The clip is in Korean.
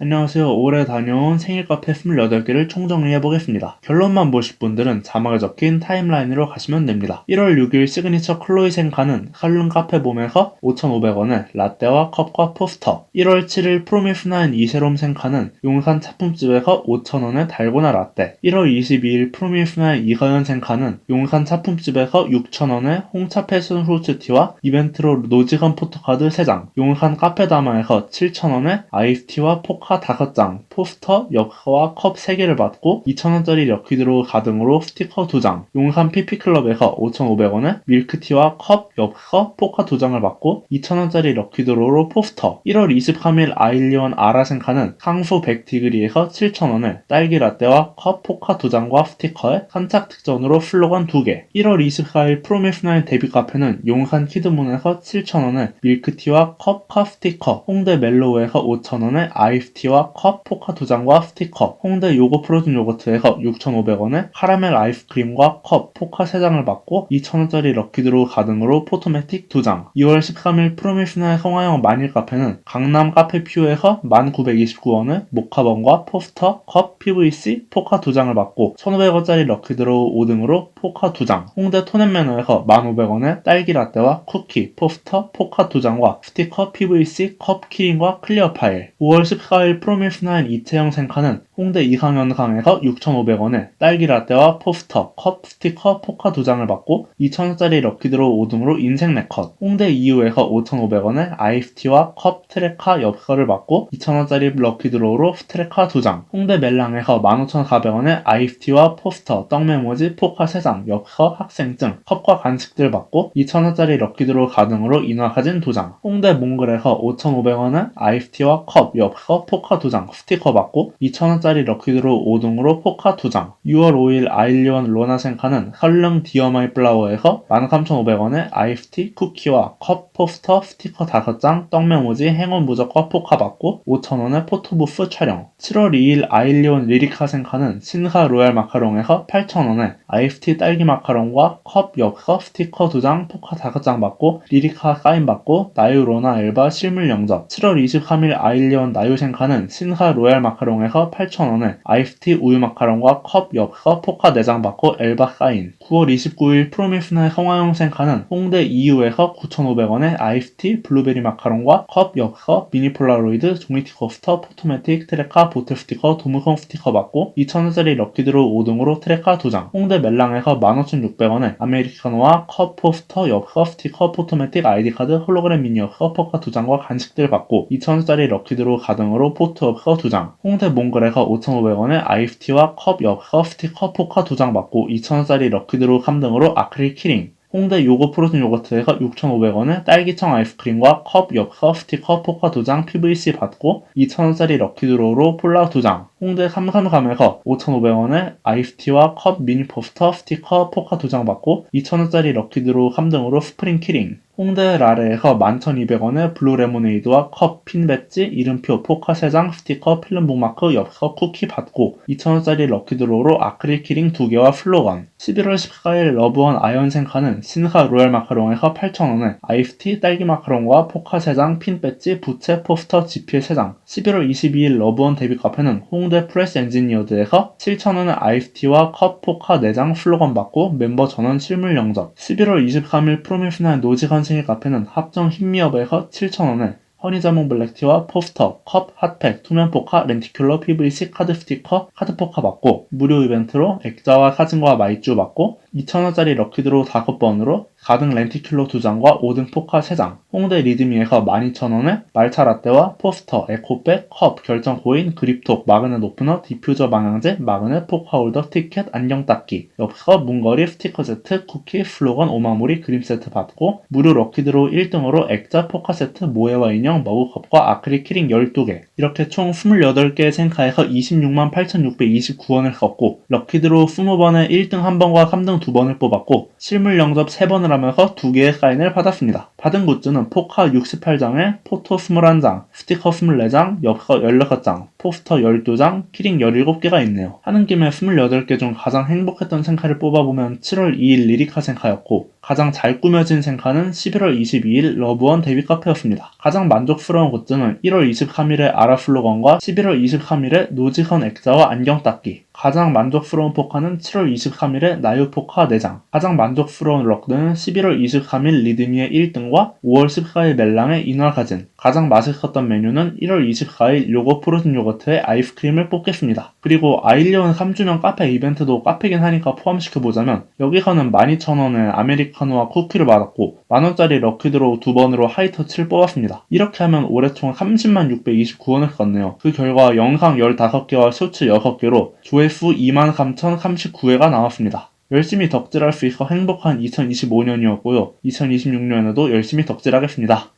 안녕하세요. 올해 다녀온 생일 카페 28개를 총정리해 보겠습니다. 결론만 보실 분들은 자막에 적힌 타임라인으로 가시면 됩니다. 1월 6일 시그니처 클로이 생카는 칼룸 카페 봄에서 5,500원에 라떼와 컵과 포스터 1월 7일 프로미스9 이세롬 생카는 용산 차품집에서 5,000원에 달고나 라떼 1월 22일 프로미스9 이가연 생카는 용산 차품집에서 6,000원에 홍차 패션 후르츠티와 이벤트로 노지건 포토카드 3장 용산 카페다마에서 7,000원에 아이스티와 포카 5장 포스터, 역서와 컵 3개를 받고 2,000원짜리 럭키드로 가등으로 스티커 2장 용산 PP클럽에서 5,500원에 밀크티와 컵, 엽서, 포카 2장을 받고 2,000원짜리 럭키드로로 포스터. 1월 23일 아일리온 아라센카는 상수 100디그리에서 7,000원에 딸기 라떼와 컵, 포카 2장과 스티커에 선착 특전으로 슬로건 2개. 1월 24일 프로미스9 데뷔 카페는 용산 키드문에서 7,000원에 밀크티와 컵, 컵 스티커 홍대 멜로우에서 5,000원에 아이스 티와 컵, 포카 2장과 스티커 홍대 요거 프로틴 요거트에서 6,500원에 카라멜 아이스크림과 컵, 포카 3장을 받고 2,000원짜리 럭키드로 가등으로 포토매틱 2장. 2월 13일 프로미스나의 성화영 만일 카페는 강남 카페퓨에서 1,929원에 모카번과 포스터, 컵, PVC, 포카 2장을 받고 1,500원짜리 럭키드로 5등으로 포카 2장. 홍대 톤앤매너에서 1,500원에 딸기 라떼와 쿠키, 포스터, 포카 2장과 스티커, PVC, 컵, 키링과 클리어 파일. 5월 14일 프로미스9 이채영 생카는 홍대 이상현강에서 6,500원에 딸기 라떼와 포스터, 컵, 스티커, 포카 2장을 받고 2,000원짜리 럭키드로 5등으로 인생 네컷. 홍대 이후에서 5,500원에 아이스티와 컵, 트레카, 엽서를 받고 2,000원짜리 럭키드로우로 스트레카 2장. 홍대 멜랑에서 15,400원에 아이스티와 포스터, 떡메모지, 포카 3장, 엽서, 학생증, 컵과 간식들 받고 2,000원짜리 럭키드로 가등으로 인화 사진 2장. 홍대 몽글에서 5,500원에 아이스티와 컵, 엽서, 포카 2장, 스티커 받고 2,000원짜리 럭키드로 5등으로 포카 2장. 6월 5일 아일리온 로나센카는 설릉 디어마이 플라워에서 13,500원에 아이스티, 쿠키와 컵, 포스터, 스티커 5장, 떡메모지, 행운 무적과 포카 받고 5,000원에 포토부프 촬영. 7월 2일 아일리온 리리카 생카는 신사 로얄 마카롱에서 8,000원에 아이스티 딸기 마카롱과 컵, 엽서, 스티커 2장, 포카 5장 받고 리리카 사인 받고 나유로나 엘바 실물 영접. 7월 23일 아일리온 나유생카 는 신사 로얄 마카롱에서 8,000원에 아이스티 우유 마카롱과 컵, 엽서, 포카 4장 받고 엘바 사인. 9월 29일 프로미스나의 성화영 생카는 홍대 EU에서 9,500원에 아이스티, 블루베리 마카롱과 컵, 엽서, 미니 폴라로이드, 종이티 코스터, 포토매틱, 트레카, 보틀 스티커, 도무성 스티커 받고 2,000원짜리 럭키드로 5등으로 트레카 2장. 홍대 멜랑에서 15,600원에 아메리카노와 컵, 포스터, 엽서, 스티커, 포토매틱, 아이디 카드, 홀로그램 미니 엽서, 포카 2장과 간식들 받고 2,000원짜리 럭키드로 가등으로 포트 엽서 2장 홍대 몽글에서 5,500원에 아이스티와 컵, 엽서, 스티커, 포카 2장 받고 2,000원짜리 럭키드로 3등으로 아크릴 키링 홍대 요거 프로틴 요거트에서 6,500원에 딸기청 아이스크림과 컵, 엽서, 스티커, 포카 2장, PVC 받고 2,000원짜리 럭키드로우로 폴라 2장 홍대 삼삼감에서 5,500원에 아이스티와 컵, 미니 포스터, 스티커, 포카 2장 받고 2,000원짜리 럭키드로우 3등으로 스프링 키링. 홍대 라레에서 11,200원에 블루 레모네이드와 컵, 핀 배지, 이름표, 포카 3장, 스티커, 필름 북 마크, 엽서, 쿠키 받고 2,000원짜리 럭키드로우로 아크릴 키링 2개와 슬로건. 11월 14일 러브원 아이언 생카는 신사 로얄 마카롱에서 8,000원에 아이스티, 딸기 마카롱과 포카 3장, 핀 배지, 부채, 포스터, 지필 3장. 11월 22일 러브원 데뷔 카페는 홍대 프레스 엔지니어드에서 7,000원에 아이스티와 컵, 포카 4장, 슬로건 받고 멤버 전원 실물 영접 11월 23일 프로미스나 노지간 생일 카페는 합정 흰미업에서 7,000원에 허니자몽 블랙티와 포스터, 컵, 핫팩, 투명 포카, 렌티큘러, PVC, 카드 스티커, 카드 포카 받고 무료 이벤트로 액자와 사진과 마이쮸 받고 2,000원짜리 럭키드로 5번으로 가등 렌티큘러 2장과 5등 포카 3장 홍대 리드미에서 12,000원에 말차 라떼와 포스터, 에코백, 컵, 결정 코인, 그립톡, 마그넷 오프너, 디퓨저 방향제, 마그넷, 포카 홀더, 티켓, 안경 닦기. 엽서, 문거리, 스티커 세트, 쿠키, 슬로건, 오마무리, 그림 세트 받고 무료 럭키드로 1등으로 액자, 포카 세트, 모에와 인형, 머그컵과 아크릴 키링 12개. 이렇게 총 28개의 생카에서 26만 8,629원을 썼고 럭키드로 20번에 1등 1번과 3등 2번을 뽑았고 실물 영접 3번을 하면서 2개의 사인을 받았습니다. 받은 굿즈는 포카 68장에 포토 21장, 스티커 24장, 엽서 16장, 포스터 12장, 키링 17개가 있네요. 하는 김에 28개 중 가장 행복했던 생카를 뽑아보면 7월 2일 리리카 생카였고 가장 잘 꾸며진 생카는 11월 22일 러브원 데뷔 카페였습니다. 가장 만족스러운 굿즈는 1월 23일의 아라슬로건과 11월 23일의 노지선 액자와 안경 닦기 가장 만족스러운 포카는 7월 23일에 나유 포카 4장. 가장 만족스러운 럭드는 11월 23일 리드미의 1등과 5월 14일 멜랑의 인화 가진. 가장 맛있었던 메뉴는 1월 24일 요거 프로틴 요거트의 아이스크림을 뽑겠습니다. 그리고 아일리온 3주년 카페 이벤트도 카페긴 하니까 포함시켜보자면 여기서는 12,000원에 아메리카노와 쿠키를 받았고 만원짜리 럭키드로우 두 번으로 하이터치를 뽑았습니다. 이렇게 하면 올해 총 30만 629원을 썼네요. 그 결과 영상 15개와 쇼츠 6개로 조회수 23,039회가 나왔습니다. 열심히 덕질할 수 있어 행복한 2025년이었고요. 2026년에도 열심히 덕질하겠습니다.